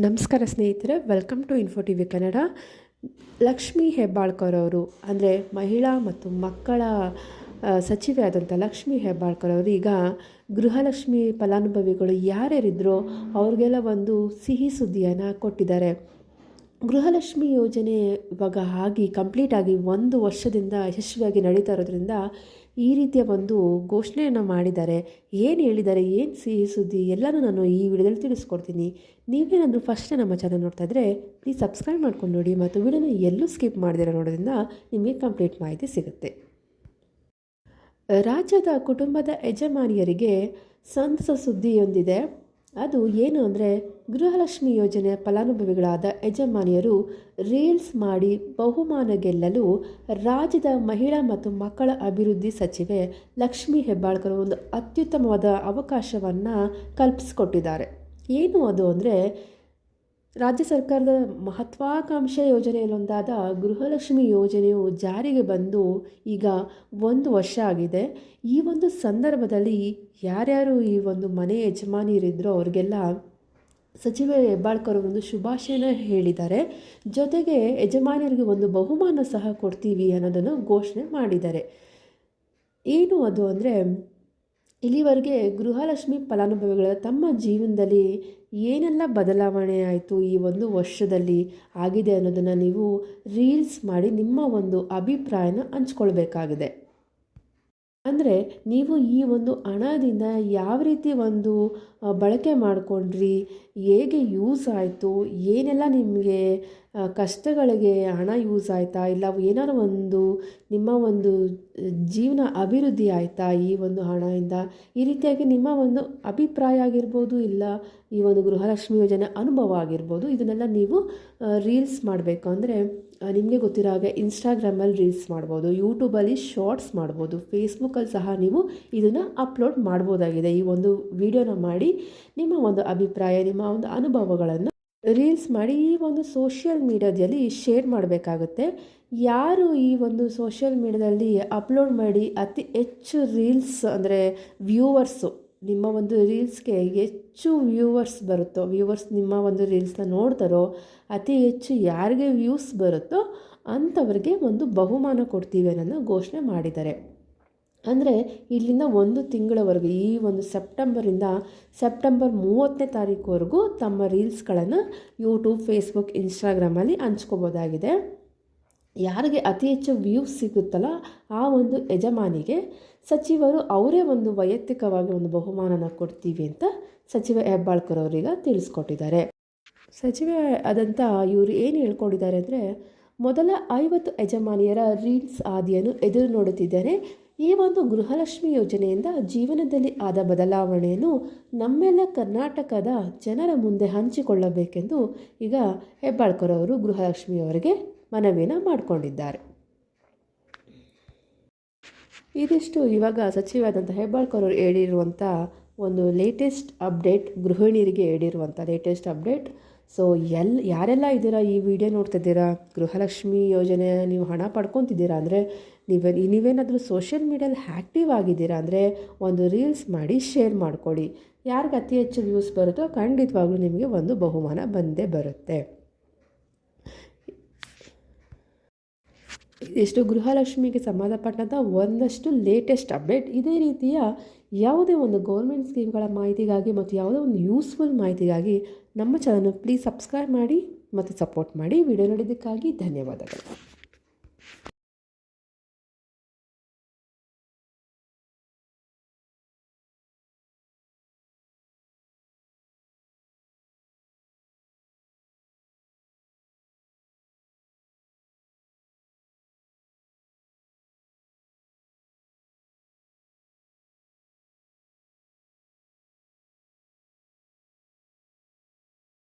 ನಮಸ್ಕಾರ ಸ್ನೇಹಿತರೆ welcome to info T V Kannada Lakshmi Hebbalkar ಅವರು, ಅಂದರೆ ಮಹಿಳಾ ಮತ್ತು ಮಕ್ಕಳ ಸಚಿವೆ ಆದಂಥ ಲಕ್ಷ್ಮೀ ಹೆಬ್ಬಾಳ್ಕರ್ ಅವರು, ಈಗ ಗೃಹಲಕ್ಷ್ಮಿ ಫಲಾನುಭವಿಗಳು ಯಾರ್ಯಾರಿದ್ರೋ ಅವ್ರಿಗೆಲ್ಲ ಒಂದು ಸಿಹಿ ಸುದ್ದಿಯನ್ನು ಕೊಟ್ಟಿದ್ದಾರೆ. ಗೃಹಲಕ್ಷ್ಮಿ ಯೋಜನೆ ಇವಾಗ ಆಗಿ ಕಂಪ್ಲೀಟ್ ಆಗಿ ಒಂದು ವರ್ಷದಿಂದ ಯಶಸ್ವಿಯಾಗಿ ನಡೀತಾ ಇರೋದ್ರಿಂದ ಈ ರೀತಿಯ ಒಂದು ಘೋಷಣೆಯನ್ನು ಮಾಡಿದ್ದಾರೆ. ಏನು ಹೇಳಿದ್ದಾರೆ, ಏನು ಸಿಹಿ ಸುದ್ದಿ, ಎಲ್ಲನೂ ನಾನು ಈ ವಿಡಿಯೋದಲ್ಲಿ ತಿಳಿಸ್ಕೊಡ್ತೀನಿ. ನೀವೇನಾದರೂ ಫಸ್ಟ್ ನಮ್ಮ ಚಾನಲ್ ನೋಡ್ತಾ ಇದ್ದರೆ ಪ್ಲೀಸ್ ಸಬ್ಸ್ಕ್ರೈಬ್ ಮಾಡ್ಕೊಂಡು ನೋಡಿ ಮತ್ತು ವಿಡಿಯೋನ ಎಲ್ಲೂ ಸ್ಕಿಪ್ ಮಾಡಿದಿರೋ ನೋಡೋದ್ರಿಂದ ನಿಮಗೆ ಕಂಪ್ಲೀಟ್ ಮಾಹಿತಿ ಸಿಗುತ್ತೆ. ರಾಜ್ಯದ ಕುಟುಂಬದ ಯಜಮಾನಿಯರಿಗೆ ಸಂತಸ ಸುದ್ದಿಯೊಂದಿದೆ. ಅದು ಏನು ಅಂದರೆ ಗೃಹಲಕ್ಷ್ಮಿ ಯೋಜನೆಯ ಫಲಾನುಭವಿಗಳಾದ ಯಜಮಾನಿಯರು ರೀಲ್ಸ್ ಮಾಡಿ ಬಹುಮಾನ ಗೆಲ್ಲಲು ರಾಜ್ಯದ ಮಹಿಳಾ ಮತ್ತು ಮಕ್ಕಳ ಅಭಿವೃದ್ಧಿ ಸಚಿವೆ ಲಕ್ಷ್ಮಿ ಹೆಬ್ಬಾಳ್ಕರ್ ಒಂದು ಅತ್ಯುತ್ತಮವಾದ ಅವಕಾಶವನ್ನು ಕಲ್ಪಿಸಿಕೊಟ್ಟಿದ್ದಾರೆ. ಏನು ಅದು ಅಂದರೆ ರಾಜ್ಯ ಸರ್ಕಾರದ ಮಹತ್ವಾಕಾಂಕ್ಷ ಯೋಜನೆಯಲ್ಲೊಂದಾದ ಗೃಹಲಕ್ಷ್ಮಿ ಯೋಜನೆಯು ಜಾರಿಗೆ ಬಂದು ಈಗ ಒಂದು ವರ್ಷ ಆಗಿದೆ. ಈ ಒಂದು ಸಂದರ್ಭದಲ್ಲಿ ಯಾರ್ಯಾರು ಈ ಒಂದು ಮನೆ ಯಜಮಾನಿಯರಿದ್ದರೋ ಅವ್ರಿಗೆಲ್ಲ ಸಚಿವ ಹೆಬ್ಬಾಳ್ಕರ್ ಒಂದು ಶುಭಾಶಯನ ಹೇಳಿದ್ದಾರೆ. ಜೊತೆಗೆ ಯಜಮಾನಿಯರಿಗೆ ಒಂದು ಬಹುಮಾನ ಸಹ ಕೊಡ್ತೀವಿ ಅನ್ನೋದನ್ನು ಘೋಷಣೆ ಮಾಡಿದ್ದಾರೆ. ಏನು ಅದು ಅಂದರೆ ಇಲ್ಲಿವರೆಗೆ ಗೃಹಲಕ್ಷ್ಮಿ ಫಲಾನುಭವಿಗಳ ತಮ್ಮ ಜೀವನದಲ್ಲಿ ಏನೆಲ್ಲ ಬದಲಾವಣೆ ಆಯಿತು ಈ ಒಂದು ವರ್ಷದಲ್ಲಿ ಆಗಿದೆ ಅನ್ನೋದನ್ನು ನೀವು ರೀಲ್ಸ್ ಮಾಡಿ ನಿಮ್ಮ ಒಂದು ಅಭಿಪ್ರಾಯನ ಹಂಚ್ಕೊಳ್ಬೇಕಾಗಿದೆ. ಅಂದರೆ ನೀವು ಈ ಒಂದು ಹಣದಿಂದ ಯಾವ ರೀತಿ ಒಂದು ಬಳಕೆ ಮಾಡಿಕೊಂಡ್ರಿ, ಹೇಗೆ ಯೂಸ್ ಆಯಿತು, ಏನೆಲ್ಲ ನಿಮಗೆ ಕಷ್ಟಗಳಿಗೆ ಹಣ ಯೂಸ್ ಆಯಿತಾ, ಇಲ್ಲ ಏನಾದ್ರು ಒಂದು ನಿಮ್ಮ ಒಂದು ಜೀವನ ಅಭಿವೃದ್ಧಿ ಆಯಿತಾ ಈ ಒಂದು ಹಣದಿಂದ? ಈ ರೀತಿಯಾಗಿ ನಿಮ್ಮ ಒಂದು ಅಭಿಪ್ರಾಯ ಆಗಿರ್ಬೋದು, ಇಲ್ಲ ಈ ಒಂದು ಗೃಹಲಕ್ಷ್ಮಿ ಯೋಜನೆ ಅನುಭವ ಆಗಿರ್ಬೋದು, ಇದನ್ನೆಲ್ಲ ನೀವು ರೀಲ್ಸ್ ಮಾಡಬೇಕು. ಅಂದರೆ ನಿಮಗೆ ಗೊತ್ತಿರೋ ಹಾಗೆ ಇನ್ಸ್ಟಾಗ್ರಾಮಲ್ಲಿ ರೀಲ್ಸ್ ಮಾಡ್ಬೋದು ಯೂಟ್ಯೂಬಲ್ಲಿ ಶಾರ್ಟ್ಸ್ ಮಾಡ್ಬೋದು ಫೇಸ್ಬುಕ್ಕಲ್ಲಿ ಸಹ ನೀವು ಇದನ್ನು ಅಪ್ಲೋಡ್ ಮಾಡ್ಬೋದಾಗಿದೆ. ಈ ಒಂದು ವಿಡಿಯೋನ ಮಾಡಿ ನಿಮ್ಮ ಒಂದು ಅಭಿಪ್ರಾಯ, ನಿಮ್ಮ ಒಂದು ಅನುಭವಗಳನ್ನು ರೀಲ್ಸ್ ಮಾಡಿ ಈ ಒಂದು ಸೋಷಿಯಲ್ ಮೀಡಿಯಾದಲ್ಲಿ ಶೇರ್ ಮಾಡಬೇಕಾಗುತ್ತೆ. ಯಾರು ಈ ಒಂದು ಸೋಷಿಯಲ್ ಮೀಡ್ಯಾದಲ್ಲಿ ಅಪ್ಲೋಡ್ ಮಾಡಿ ಅತಿ ಹೆಚ್ಚು ರೀಲ್ಸ್ ಅಂದರೆ ವ್ಯೂವರ್ಸು ನಿಮ್ಮ ಒಂದು ರೀಲ್ಸ್ಗೆ ಹೆಚ್ಚು ವ್ಯೂವರ್ಸ್ ಬರುತ್ತೋ, ವ್ಯೂವರ್ಸ್ ನಿಮ್ಮ ಒಂದು ರೀಲ್ಸ್ನ ನೋಡ್ತಾರೋ, ಅತಿ ಹೆಚ್ಚು ಯಾರಿಗೆ ವ್ಯೂಸ್ ಬರುತ್ತೋ ಅಂಥವ್ರಿಗೆ ಒಂದು ಬಹುಮಾನ ಕೊಡ್ತೀವಿ ಅನ್ನೋದನ್ನ ಘೋಷಣೆ ಮಾಡಿದ್ದಾರೆ. ಅಂದರೆ ಇಲ್ಲಿಂದ ಒಂದು ತಿಂಗಳವರೆಗೂ, ಈ ಒಂದು ಸೆಪ್ಟೆಂಬರಿಂದ ಸೆಪ್ಟೆಂಬರ್ ಮೂವತ್ತನೇ ತಾರೀಕುವರೆಗೂ ತಮ್ಮ ರೀಲ್ಸ್ಗಳನ್ನು ಯೂಟ್ಯೂಬ್ ಫೇಸ್ಬುಕ್ ಇನ್ಸ್ಟಾಗ್ರಾಮಲ್ಲಿ ಹಂಚ್ಕೋಬೋದಾಗಿದೆ. ಯಾರಿಗೆ ಅತಿ ಹೆಚ್ಚು ವ್ಯೂಸ್ ಸಿಗುತ್ತಲ್ಲ, ಆ ಒಂದು ಯಜಮಾನಿಗೆ ಸಚಿವರು ಅವರೇ ಒಂದು ವೈಯಕ್ತಿಕವಾಗಿ ಒಂದು ಬಹುಮಾನನ ಕೊಡ್ತೀವಿ ಅಂತ ಸಚಿವ ಹೆಬ್ಬಾಳ್ಕರ್ ಅವರೀಗ ತಿಳಿಸ್ಕೊಟ್ಟಿದ್ದಾರೆ. ಸಚಿವ ಆದಂಥ ಇವರು ಏನು ಹೇಳ್ಕೊಂಡಿದ್ದಾರೆ ಅಂದರೆ, ಮೊದಲ ಐವತ್ತು ಯಜಮಾನಿಯರ ರೀಲ್ಸ್ ಆದಿಯನ್ನು ಎದುರು ನೋಡುತ್ತಿದ್ದಾರೆ. ಈ ಒಂದು ಗೃಹಲಕ್ಷ್ಮಿ ಯೋಜನೆಯಿಂದ ಜೀವನದಲ್ಲಿ ಆದ ಬದಲಾವಣೆಯನ್ನು ನಮ್ಮೆಲ್ಲ ಕರ್ನಾಟಕದ ಜನರ ಮುಂದೆ ಹಂಚಿಕೊಳ್ಳಬೇಕೆಂದು ಈಗ ಹೆಬ್ಬಾಳ್ಕರ್ ಅವರು ಗೃಹಲಕ್ಷ್ಮಿ ಮನವಿಯನ್ನು ಮಾಡಿಕೊಂಡಿದ್ದಾರೆ. ಇದಿಷ್ಟು ಇವಾಗ ಸಚಿವಾದಂಥ ಹೆಬ್ಬಾಳ್ಕರ್ ಅವರು ಹೇಳಿರುವಂಥ ಒಂದು ಲೇಟೆಸ್ಟ್ ಅಪ್ಡೇಟ್ ಗೃಹಿಣಿಯರಿಗೆ ಹೇಳಿರುವಂಥ ಲೇಟೆಸ್ಟ್ ಅಪ್ಡೇಟ್ ಸೊ ಎಲ್, ಯಾರೆಲ್ಲ ಇದ್ದೀರಾ ಈ ವಿಡಿಯೋ ನೋಡ್ತಿದ್ದೀರಾ ಗೃಹಲಕ್ಷ್ಮಿ ಯೋಜನೆ, ನೀವು ಹಣ ಪಡ್ಕೊತಿದ್ದೀರಾ? ಅಂದರೆ ನೀವೇ, ನೀವೇನಾದರೂ ಸೋಷಿಯಲ್ ಮೀಡಿಯಲ್ಲಿ ಆ್ಯಕ್ಟಿವ್ ಆಗಿದ್ದೀರಾ? ಅಂದರೆ ಒಂದು ರೀಲ್ಸ್ ಮಾಡಿ ಶೇರ್ ಮಾಡಿಕೊಡಿ. ಯಾರಿಗೆ ಅತಿ ಹೆಚ್ಚು ವ್ಯೂಸ್ ಬರುತ್ತೋ ಖಂಡಿತವಾಗ್ಲೂ ನಿಮಗೆ ಒಂದು ಬಹುಮಾನ ಬಂದೇ ಬರುತ್ತೆ. ಇದಿಷ್ಟು ಗೃಹಲಕ್ಷ್ಮಿಗೆ ಸಂಬಂಧಪಟ್ಟಂಥ ಒಂದಷ್ಟು ಲೇಟೆಸ್ಟ್ ಅಪ್ಡೇಟ್ ಇದೇ ರೀತಿಯ ಯಾವುದೇ ಒಂದು ಗೌರ್ಮೆಂಟ್ ಸ್ಕೀಮ್ಗಳ ಮಾಹಿತಿಗಾಗಿ ಮತ್ತು ಯಾವುದೇ ಒಂದು ಯೂಸ್ಫುಲ್ ಮಾಹಿತಿಗಾಗಿ ನಮ್ಮ ಚಾನಲ್ ಪ್ಲೀಸ್ ಸಬ್ಸ್ಕ್ರೈಬ್ ಮಾಡಿ ಮತ್ತು ಸಪೋರ್ಟ್ ಮಾಡಿ. ವಿಡಿಯೋ ನೋಡಿದ್ದಕ್ಕಾಗಿ ಧನ್ಯವಾದಗಳು.